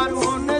আমার মনে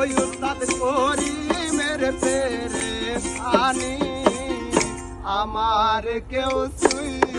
ওই উস্তাদ মেরে পেরে আমার কেউ শুয়ে